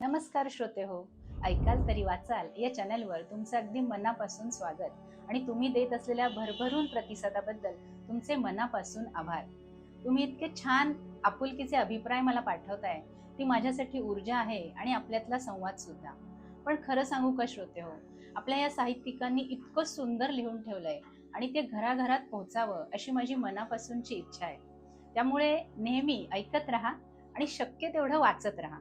नमस्कार श्रोते हो ऐकाल तरी वाचाल या चॅनलवर तुमचं अगदी मनापासून स्वागत. आणि तुम्ही देत असलेल्या भरभरून प्रतिसादाबद्दल तुमचे मनापासून आभार. तुम्ही इतके छान आपुलकीचे अभिप्राय मला पाठवताय ती माझ्यासाठी ऊर्जा आहे आणि आपल्यातला संवाद सुद्धा. पण खरं सांगू का श्रोते हो आपल्या या साहित्यिकांनी इतकं सुंदर लिहून ठेवलंय आणि ते घराघरात पोहोचावं अशी माझी मनापासूनची इच्छा आहे. त्यामुळे नेहमी ऐकत राहा आणि शक्य तेवढं वाचत राहा.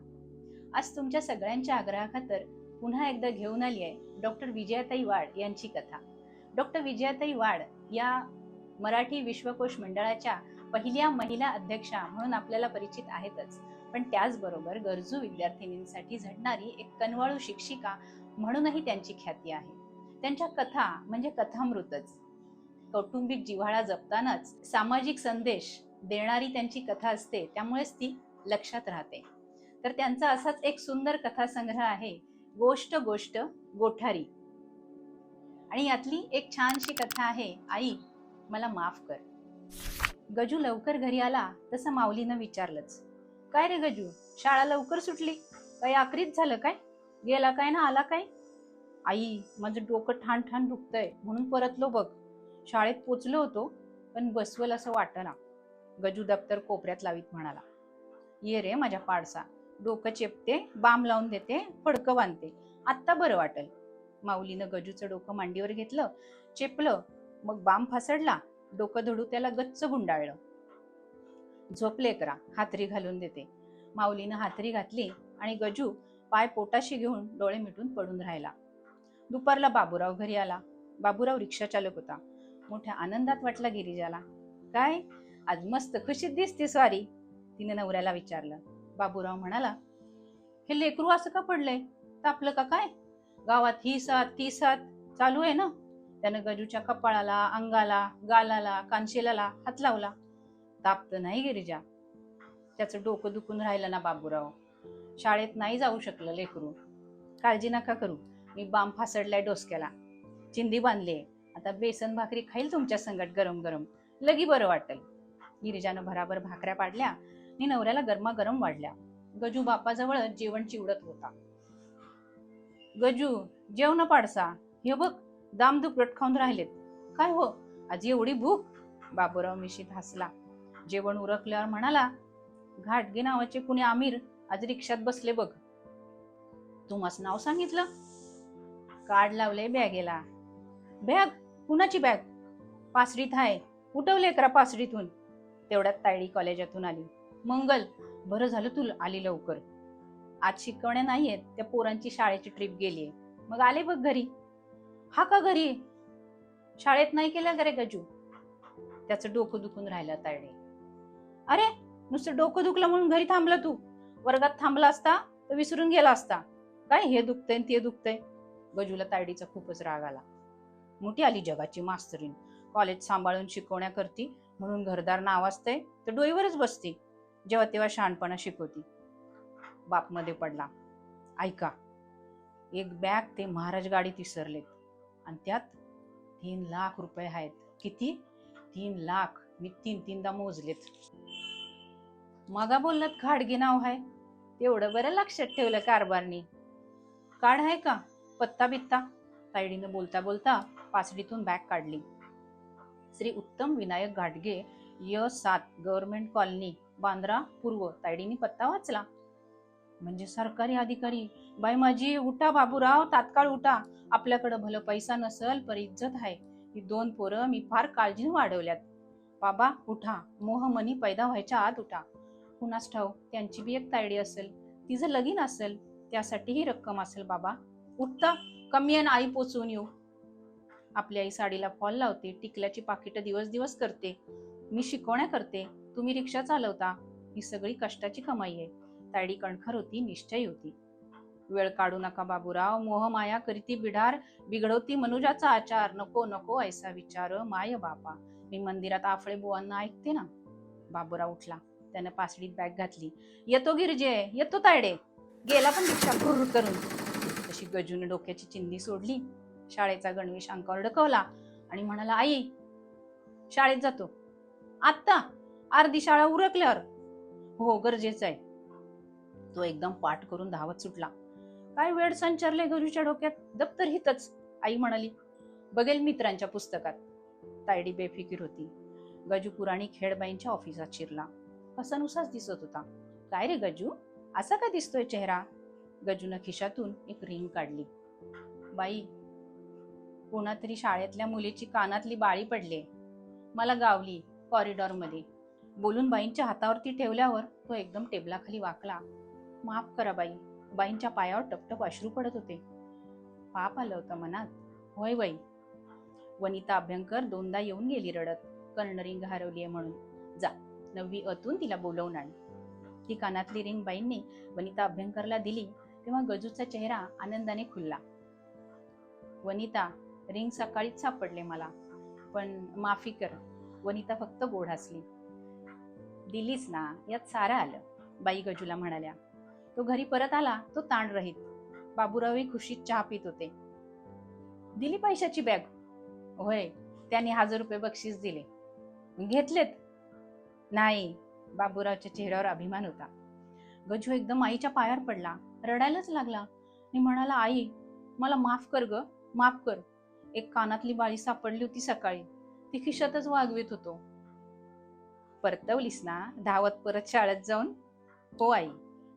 आज तुमच्या सगळ्यांच्या आग्रहाखातर पुन्हा एकदा घेऊन आली आहे डॉक्टर विजयाताई वाड यांची कथा. डॉक्टर विजयाताई वाड या मराठी विश्वकोश मंडळाच्या पहिल्या महिला अध्यक्षा म्हणून आपल्याला परिचित आहेतच. पण त्याचबरोबर गरजू विद्यार्थिनींसाठी झडणारी एक कनवाळू शिक्षिका म्हणूनही त्यांची ख्याती आहे. त्यांच्या कथा म्हणजे कथामृतच. कौटुंबिक जिव्हाळा जपतानाच सामाजिक संदेश देणारी त्यांची कथा असते त्यामुळेच ती लक्षात राहते. तर त्यांचा असाच एक सुंदर कथासंग्रह आहे गोष्ट गोष्ट गोठारी. आणि यातली एक छानशी कथा आहे आई मला माफ कर. गजू लवकर घरी आला तसं माऊलीनं विचारलंच. काय रे गजू शाळा लवकर सुटली? काही आकरीत झालं काय? गेला काय ना आला काय? आई माझं डोकं ठाण ठाण दुखतंय म्हणून परतलो बघ. शाळेत पोचलो होतो पण बसवल असं वाटना. गजू दप्तर कोपऱ्यात लावीत म्हणाला. ये रे माझ्या पाडसा. डोकं चेपते बाम लावून देते फडकं बांधते. आत्ता बरं वाटेल. माऊलीनं गजूचं डोकं मांडीवर घेतलं चेपलं मग बाम फासडला डोकं धडू त्याला गच्च गुंडाळलं. झोपले करा हातरी घालून देते. माऊलीनं हातरी घातली आणि गजू पाय पोटाशी घेऊन डोळे मिटून पडून राहिला. दुपारला बाबूराव घरी आला. बाबूराव रिक्षा चालक होता. मोठ्या आनंदात वाटला गिरीजाला. काय? आज मस्त खुशीत दिसते स्वारी तिने नवऱ्याला विचारलं. बाबूराव म्हणाला हे लेकरू असं का पडलंय? तापलं का काय? गावात ही साथ ती साथ चालू आहे ना त्यानं गजूच्या कपाळाला अंगाला गालाला कानशिलाला हात लावला. तापतं नाही गिरिजा त्याचं डोकं दुखून राहिलं ना बाबूराव. शाळेत नाही जाऊ शकलं लेकरू. काळजी नका करू. मी बाम फासडलाय डोसक्याला. चिंदी बांधली आता बेसन भाकरी खाईल तुमच्या संगट गरम गरम. लगी बरं वाटेल. गिरिजानं भराभर भाकऱ्या पाडल्या. आणि नवऱ्याला गरमागरम वाढल्या. गजू बापाजवळ जेवण चिवडत होता. गजू जेवण पाडसा. हे बघ दाम दुपट खाऊन राहिलेत. काय हो? आज एवढी भूक? बाबूराव मिशीत हसला जेवण उरकल्यावर म्हणाला घाटगे नावाचे कुणी आमिर आज रिक्षात बसले बघ. तुम्हाच नाव सांगितलं. कार्ड लावले बॅगेला. बॅग? कुणाची बॅग? पासडीत आहे उठवले करा पासडीतून. तेवढ्यात तायडी कॉलेजातून आली. मंगल बरं झालं तू आली लवकर. आज शिकवण्या नाहीयेत त्या पोरांची शाळेची ट्रिप आहे मग आले बघ घरी. हा का घरी? शाळेत नाही केल्या का रे गजू? त्याचं डोकं दुखून राहिलं तायडे अरे नुसतं डोकं दुखलं म्हणून घरी थांबला तू. वर्गात थांबला असता तर विसरून गेला असता. काय हे दुखतंय ते दुखतंय? गजूला तायडीचा खूपच राग आला. मोठी आली जगाची मास्तरीन कॉलेज सांभाळून शिकवण्या करती म्हणून घरदार नावाजतंय तर डोईवरच बसते. जेव्हा तेव्हा शहाणपणा शिकवती. बापमध्ये पडला. ऐका एक बॅग ते महाराज गाडीत विसरलेत आणि त्यात तीन लाख रुपये आहेत. किती? तीन लाख. मी तीन तीनदा मोजलेत. मगा बोललात खाडगी नाव आहे. तेवढं बरं लक्षात ठेवलं कारभारनी. काढ आहे का? पत्ता बित्ता. तायडीनं बोलता बोलता पासडीतून बॅग काढली. श्री उत्तम विनायक घाटगे य सात गव्हर्नमेंट कॉलनी बांद्रा पूर्व तायडीने पत्ता वाचला. म्हणजे सरकारी अधिकारी बाई माझी उठा बाबूराव तात्काळ उठा. आपल्याकडं भलं पैसा नसल पर इज्जत आहे ही दोन पोरं मी फार काळजीने वाढवल्यात. बाबा उठा. मोहमनी पैदा व्हायच्या आत उठा. कुणास ठाऊ त्यांची बी एक तायडी असेल. तिचं लगीन असेल. त्यासाठी ही रक्कम असेल बाबा. उठता. कमी आणि आई पोचवून येऊ. आपली आई साडीला फॉल लावते टिकल्याची पाकिटं दिवस दिवस करते. मी शिकवण्या करते तुम्ही रिक्षा चालवता ही सगळी कष्टाची कमाई आहे. तायडी कणखर होती निश्चय होती. वेळ काढू नका बाबूराव मोहमाया करीती बिढार बिघडवती मनुजाचा आचार नको नको ऐसा विचार माय बापा. मी मंदिरात आफळे बुवांना ऐकते ना? बाबूराव उठला त्यानं पासडीत बॅग घातली. येतो गिरजे येतो तायडे. गेला पण रिक्षा करून. तशी गजून डोक्याची चिन्नी सोडली. शाळेचा गणवेश अंकावर डकवला आणि म्हणाला आई शाळेत जातो. आत्ता अर्धी शाळा उरकल्यावर. हो गरजेचं आहे. तो एकदम पाठ करून धावत सुटला. काय वेळ संचारले गजूच्या डोक्यात? दप्तर हितच. आई म्हणाली बघेल मित्रांच्या पुस्तकात. तायडी बेफिकीर होती. गजू पुराणी खेडबाईंच्या ऑफिसात शिरला. हसनुसाच दिसत होता. काय रे गजू? असा का दिसतोय चेहरा? गजूनं खिशातून एक रिंग काढली. बाई कोणातरी शाळेतल्या मुलीची कानातली बाळी पडले. मला गावली कॉरिडॉरमध्ये. बोलून बाईंच्या हातावरती ठेवल्यावर तो एकदम टेबलाखाली वाकला. माफ करा बाई. बाईंच्या पायावर टपटप अश्रू पडत होते. पाप आलं होतं मनात. होय बाई. वनिता अभ्यंकर दोनदा येऊन गेली रडत. कर्णरिंग आहे म्हणून. जा नववी अतून तिला बोलवून आण. ती कानातली रिंग बाईंनी वनिता अभ्यंकरला दिली तेव्हा गजूचा चेहरा आनंदाने खुलला. वनिता रिंग सकाळीच सापडले मला. पण माफी कर वनिता फक्त गोड हसली. दिलीस ना यात सारं आलं बाई गजूला म्हणाल्या. तो घरी परत आला तो ताण रहित. बाबूरावही खुशीत चहा पित होते. दिली पैशाची बॅग? होय त्याने हजार रुपये बक्षीस दिले. घेतलेत? नाही बाबूरावच्या चेहऱ्यावर अभिमान होता. गजू एकदम आईच्या पायावर पडला रडायलाच लागला. आणि म्हणाला आई मला माफ कर ग माफ कर. एक कानातली बाळी सापडली होती सकाळी. ती खिशातच वागवीत होतो. परतवलीस ना? धावत परत शाळेत जाऊन? हो आई.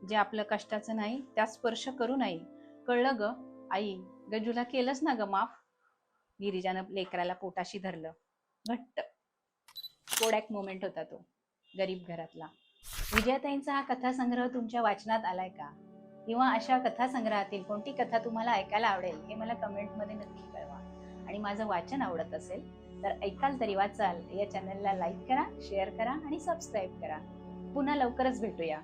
जे आपलं कष्टाचं नाही त्या स्पर्श करू नाही. कळलं ग? आई गजूला केलंच ना ग माफ? गिरिजानं लेकराला पोटाशी धरलं. घट्ट. कोडॅक मोमेंट होता तो गरीब घरातला. विजयाताईंचा हा कथासंग्रह तुमच्या वाचनात आलाय का? किंवा अशा कथासंग्रहातील कोणती कथा तुम्हाला ऐकायला आवडेल हे मला कमेंटमध्ये नक्की कळवा. आणि माझं वाचन आवडत असेल तर ऐकाल तरी वाचाल. या चॅनलला लाईक करा शेअर करा आणि सबस्क्राईब करा. पुन्हा लवकरच भेटूया.